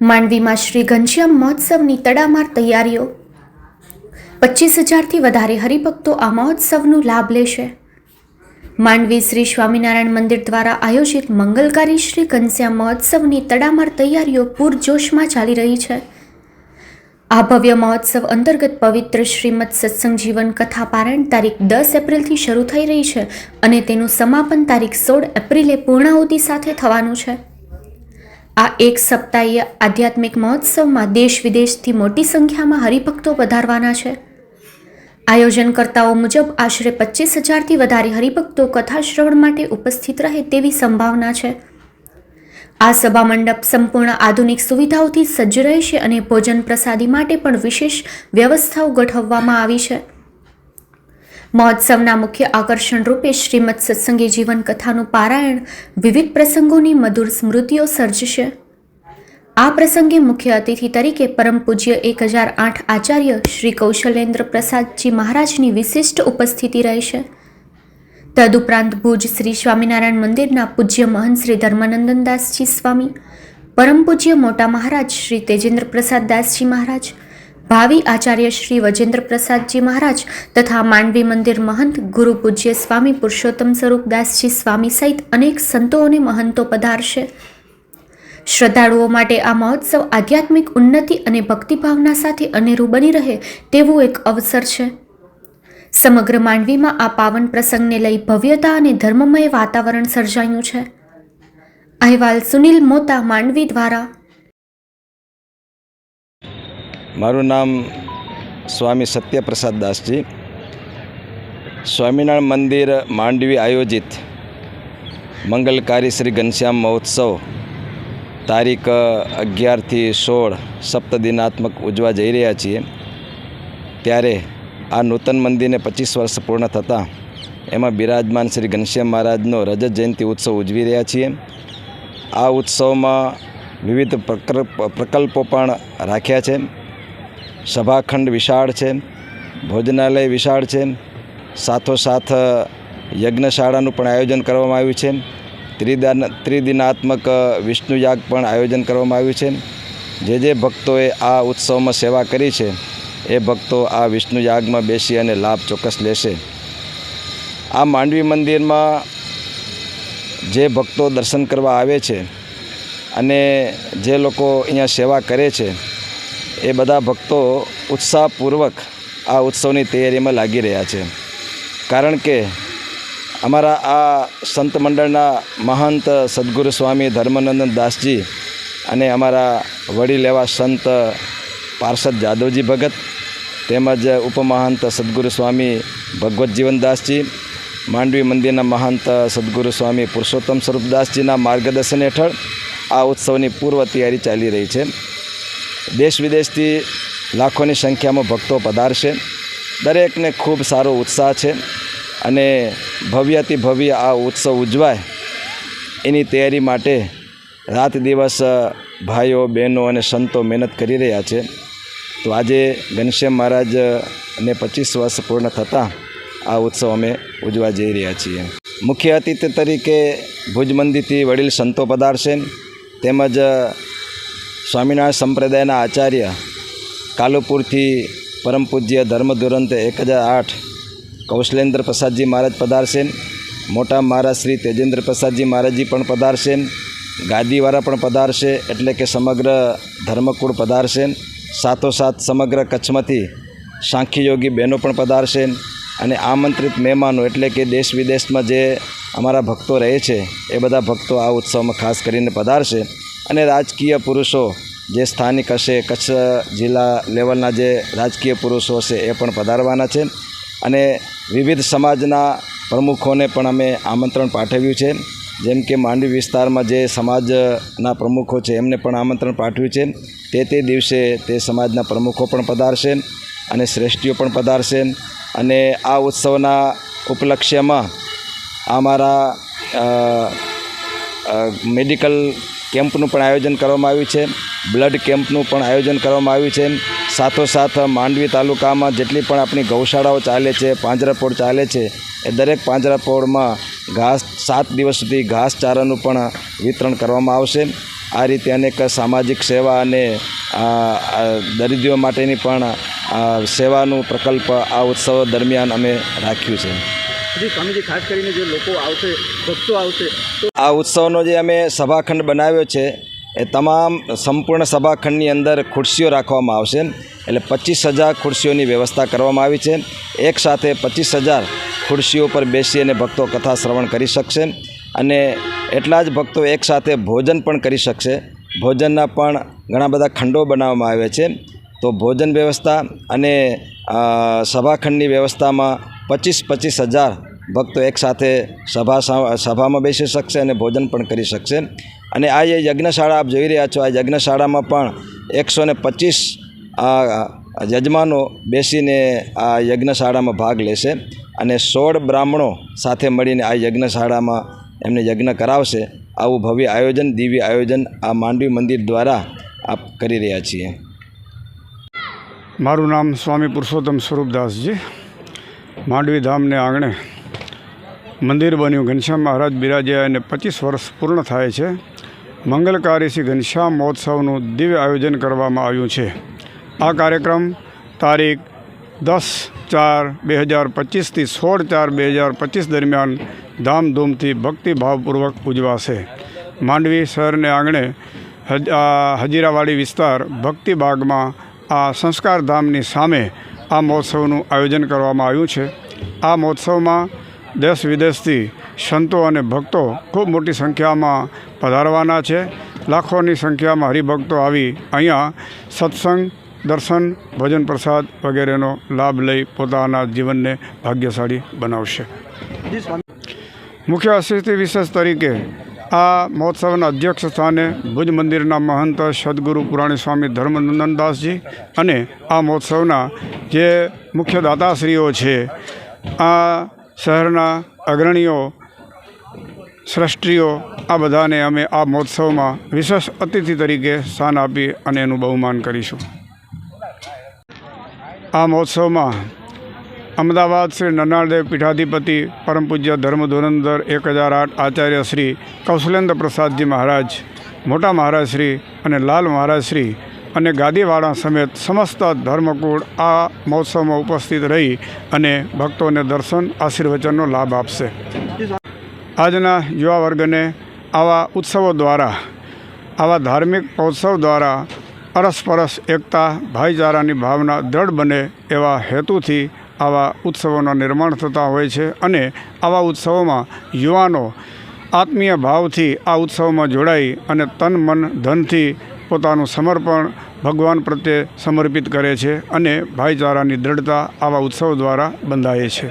માંડવીમાં શ્રી ઘનશ્યામ મહોત્સવની તડામાર તૈયારીઓ. પચીસ હજારથી વધારે હરિભક્તો આ મહોત્સવનો લાભ લેશે. માંડવી શ્રી સ્વામિનારાયણ મંદિર દ્વારા આયોજિત મંગલકારી શ્રી ઘનશ્યામ મહોત્સવની તડામાર તૈયારીઓ પૂરજોશમાં ચાલી રહી છે. આ ભવ્ય મહોત્સવ અંતર્ગત પવિત્ર શ્રીમદ સત્સંગ જીવન કથા પારાયણ તારીખ દસ એપ્રિલથી શરૂ થઈ રહી છે અને તેનું સમાપન તારીખ સોળ એપ્રિલે પૂર્ણાહુતિ સાથે થવાનું છે. આ એક સપ્તાહીય આધ્યાત્મિક મહોત્સવમાં દેશ વિદેશથી મોટી સંખ્યામાં હરિભક્તો વધારવાના છે. આયોજનકર્તાઓ મુજબ આશરે પચીસ હજારથી વધારે હરિભક્તો કથા શ્રવણ માટે ઉપસ્થિત રહે તેવી સંભાવના છે. આ સભા મંડપ સંપૂર્ણ આધુનિક સુવિધાઓથી સજ્જ રહેશે અને ભોજન પ્રસાદી માટે પણ વિશેષ વ્યવસ્થાઓ ગોઠવવામાં આવી છે. મહોત્સવના મુખ્ય આકર્ષણ રૂપે શ્રીમદ સત્સંગી જીવન કથાનું પારાયણ વિવિધ પ્રસંગોની મધુર સ્મૃતિઓ સર્જશે. આ પ્રસંગે મુખ્ય અતિથિ તરીકે પરમ પૂજ્ય એક હજાર આઠ આચાર્ય શ્રી કૌશલેન્દ્ર પ્રસાદજી મહારાજની વિશિષ્ટ ઉપસ્થિતિ રહેશે. તદુપરાંત ભુજ શ્રી સ્વામિનારાયણ મંદિરના પૂજ્ય મહંત શ્રી ધર્માનંદનદાસજી સ્વામી, પરમ પૂજ્ય મોટા મહારાજ શ્રી તેજેન્દ્ર પ્રસાદ દાસજી મહારાજ ભાવિ આચાર્ય શ્રી વજેન્દ્ર પ્રસાદજી મહારાજ તથા માંડવી મંદિર મહંત ગુરુ પૂજ્ય સ્વામી પુરુષોત્તમ સ્વરૂપ દાસજી સ્વામી સહિત અનેક સંતો અને મહંતો પધારશે. શ્રદ્ધાળુઓ માટે આ મહોત્સવ આધ્યાત્મિક ઉન્નતિ અને ભક્તિભાવના સાથે અનેરું બની રહે તેવું એક અવસર છે. સમગ્ર માંડવીમાં આ પાવન પ્રસંગને લઈ ભવ્યતા અને ધર્મમય વાતાવરણ સર્જાયું છે. અહેવાલ સુનિલ મોતા, માંડવી દ્વારા મારું નામ સ્વામી સત્યપ્રસાદ દાસજી. સ્વામિનારાયણ મંદિર માંડવી આયોજિત મંગલકારી શ્રી ઘનશ્યામ મહોત્સવ તારીખ અગિયારથી સોળ સપ્તદિનાત્મક ઉજવા જઈ રહ્યા છીએ. ત્યારે આ નૂતન મંદિરને પચીસ વર્ષ પૂર્ણ થતાં એમાં બિરાજમાન શ્રી ઘનશ્યામ મહારાજનો રજત જયંતિ ઉત્સવ ઉજવી રહ્યા છીએ. આ ઉત્સવમાં વિવિધ પ્રકલ્પ પણ રાખ્યા છે. સભાખંડ વિશાળ છે, ભોજનાલય વિશાળ છે, સાથોસાથ યજ્ઞશાળાનું પણ આયોજન કરવામાં આવ્યું છે, ત્રિદાન, ત્રિદિનાત્મક વિષ્ણુ યાગ પણ આયોજન કરવામાં આવ્યું છે, જે જે ભક્તોએ આ ઉત્સવમાં સેવા કરી છે, એ ભક્તો આ વિષ્ણુ યાગમાં બેસી અને લાભ ચોક્કસ લેશે. આ માંડવી મંદિરમાં જે ભક્તો દર્શન કરવા આવે છે અને જે લોકો અહીંયા સેવા કરે છે એ બધા ભક્તો ઉત્સાહપૂર્વક આ ઉત્સવની તૈયારીમાં લાગી રહ્યા છે. કારણ કે અમારા આ સંત મંડળના મહંત સદગુરુ સ્વામી ધર્માનંદન દાસજી અને અમારા વડીલ એવા સંત પાર્ષદ જાદવજી ભગત તેમજ ઉપમહંત સદગુરુ સ્વામી ભગવત જીવનદાસજી માંડવી મંદિરના મહંત સદગુરુ સ્વામી પુરુષોત્તમ સ્વરૂપદાસજીના માર્ગદર્શન હેઠળ આ ઉત્સવની પૂર્વ તૈયારી ચાલી રહી છે. દેશ વિદેશથી લાખોની સંખ્યામાં ભક્તો પધારશે. દરેકને ખૂબ સારો ઉત્સાહ છે અને ભવ્યથી ભવ્ય આ ઉત્સવ ઉજવાય એની તૈયારી માટે રાત દિવસ ભાઈઓ, બહેનો અને સંતો મહેનત કરી રહ્યા છે. તો આજે ઘનશ્યામ મહારાજને પચીસ વર્ષ પૂર્ણ થતાં આ ઉત્સવ અમે ઉજવા જઈ રહ્યા છીએ. મુખ્ય અતિથિ તરીકે ભુજ મંદિરથી વડીલ સંતો પધારશે. તેમજ સ્વામિનારાયણ સંપ્રદાયના આચાર્ય કાલુપુરથી પરમ પૂજ્ય ધર્મધુરંત એક હજાર આઠ કૌશલેન્દ્ર પ્રસાદજી મહારાજ પધારશે. મોટા મહારાજ શ્રી તેજેન્દ્ર પ્રસાદજી મહારાજજી પણ પધારશે. ગાદીવાળા પણ પધારશે એટલે કે સમગ્ર ધર્મકુળ પધારશે. સાથોસાથ સમગ્ર કચ્છમાંથી સાંખી યોગી બહેનો પણ પધારશે અને આમંત્રિત મહેમાનો એટલે કે દેશ વિદેશમાં જે અમારા ભક્તો રહે છે એ બધા ભક્તો આ ઉત્સવમાં ખાસ કરીને પધારશે. અને રાજકીય પુરુષો જે સ્થાનિક હશે, કચ્છ જિલ્લા લેવલના જે રાજકીય પુરુષો હશે એ પણ પધારવાના છે. અને વિવિધ સમાજના પ્રમુખોને પણ અમે આમંત્રણ પાઠવ્યું છે. જેમ કે માંડવી વિસ્તારમાં જે સમાજના પ્રમુખો છે, એમને પણ આમંત્રણ પાઠવ્યું છે. તે તે દિવસે તે સમાજના પ્રમુખો પણ પધારશે અને શ્રેષ્ઠીઓ પણ પધારશે. અને આ ઉત્સવના ઉપલક્ષ્યમાં અમારા મેડિકલ કેમ્પનું પણ આયોજન કરવામાં આવ્યું છે. બ્લડ કેમ્પનું પણ આયોજન કરવામાં આવ્યું છે. સાથોસાથ માંડવી તાલુકામાં જેટલી પણ આપણી ગૌશાળાઓ ચાલે છે, પાંજરાપોળ ચાલે છે, એ દરેક પાંજરાપોળમાં ઘાસ, સાત દિવસ સુધી ઘાસચારાનું પણ વિતરણ કરવામાં આવશે. આ રીતે અનેક સામાજિક સેવા અને દરિદ્રીઓ માટેની પણ સેવાનું પ્રકલ્પ આ ઉત્સવ દરમિયાન અમે રાખ્યું છે. જી સ્વામીજી, ખાસ કરીને જે લોકો આવશે, ભક્તો આવશે આ ઉત્સવનો જે અમે સભાખંડ બનાવ્યો છે, એ તમામ સંપૂર્ણ સભાખંડની અંદર ખુરશીઓ રાખવામાં આવશે. એટલે પચીસ હજાર ખુરશીઓની વ્યવસ્થા કરવામાં આવી છે. એક સાથે પચીસ હજાર ખુરશીઓ પર બેસી અને ભક્તો કથા શ્રવણ કરી શકશે. અને એટલા જ ભક્તો એકસાથે ભોજન પણ કરી શકશે. ભોજનના પણ ઘણા બધા ખંડો બનાવવામાં આવ્યા છે. તો ભોજન વ્યવસ્થા અને સભાખંડની વ્યવસ્થામાં પચીસ પચીસ હજાર ભક્તો એકસાથે સભા સભામાં બેસી શકશે અને ભોજન પણ કરી શકશે. અને આ જે યજ્ઞશાળા આપ જોઈ રહ્યા છો, આ યજ્ઞશાળામાં પણ એકસો ને પચીસ યજમાનો બેસીને આ યજ્ઞશાળામાં ભાગ લેશે અને સોળ બ્રાહ્મણો સાથે મળીને આ યજ્ઞશાળામાં એમને યજ્ઞ કરાવશે. આવું ભવ્ય આયોજન, દિવ્ય આયોજન આ માંડવી મંદિર દ્વારા આપ કરી રહ્યા છીએ. મારું નામ સ્વામી પુરુષોત્તમ સ્વરૂપદાસજી માંડવી ધામને આંગણે મંદિર બન્યું. ઘનશ્યામ મહારાજ બિરાજ્યા અને પચીસ વર્ષ પૂર્ણ થાય છે. મંગલકારી શ્રી ઘનશ્યામ મહોત્સવનું દિવ્ય આયોજન કરવામાં આવ્યું છે. આ કાર્યક્રમ તારીખ દસ ચાર બે હજાર પચીસથી સોળ ચાર બે હજાર પચીસ દરમિયાન ધામધૂમથી ભક્તિભાવપૂર્વક ઉજવાશે. માંડવી શહેરને આંગણે હજ હજીરાવાડી વિસ્તાર ભક્તિબાગમાં આ સંસ્કાર ધામની સામે આ મહોત્સવનું આયોજન કરવામાં આવ્યું છે. આ મહોત્સવમાં દેશ વિદેશથી સંતો અને ભક્તો ખૂબ મોટી સંખ્યામાં પધારવાના છે. લાખોની સંખ્યામાં હરિભક્તો આવી અહીંયા સત્સંગ દર્શન ભજન પ્રસાદ વગેરેનો લાભ લઈ પોતાના જીવનને ભાગ્યશાળી બનાવશે. મુખ્ય અતિથિ વિશેષ તરીકે આ મહોત્સવના અધ્યક્ષ સ્થાને ભુજ મંદિરના મહંત સદગુરુ પુરાણી સ્વામી ધર્મનંદનદાસજી અને આ મહોત્સવના જે મુખ્ય દાતાશ્રીઓ છે, આ શહેરના અગ્રણીઓ સૃષ્ટિઓ આ બધાને અમે આ મહોત્સવમાં વિશેષ અતિથિ તરીકે સ્થાન આપી અને એનું બહુમાન કરીશું. આ મહોત્સવમાં અમદાવાદ શ્રી નરનાળદેવ પીઠાધિપતિ પરમ પૂજ્ય ધર્મ ધુરંધર એક હજાર આઠ આચાર્ય શ્રી કૌશલેન્દ્ર પ્રસાદજી મહારાજ, મોટા મહારાજ શ્રી અને લાલ મહારાજ શ્રી અને ગાદીવાળા સમેત સમસ્ત ધર્મકુળ આ મહોત્સવમાં ઉપસ્થિત રહી અને ભક્તોને દર્શન, આશીર્વચનનો લાભ આપશે. આજના યુવા વર્ગને આવા ઉત્સવો દ્વારા, આવા ધાર્મિક મહોત્સવ દ્વારા અરસપરસ એકતા, ભાઈચારાની ભાવના દ્રઢ બને એવા હેતુથી આવા ઉત્સવોના નિર્માણ થતા હોય છે અને આવા ઉત્સવોમાં યુવાનો આત્મીય ભાવથી આ ઉત્સવમાં જોડાઈ અને તન, મન, ધનથી પોતાનું સમર્પણ ભગવાન પ્રત્યે સમર્પિત કરે છે અને ભાઈચારાની દ્રઢતા આવા ઉત્સવ દ્વારા બંધાય છે.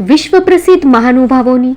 વિશ્વ પ્રસિદ્ધ મહાનુભાવોની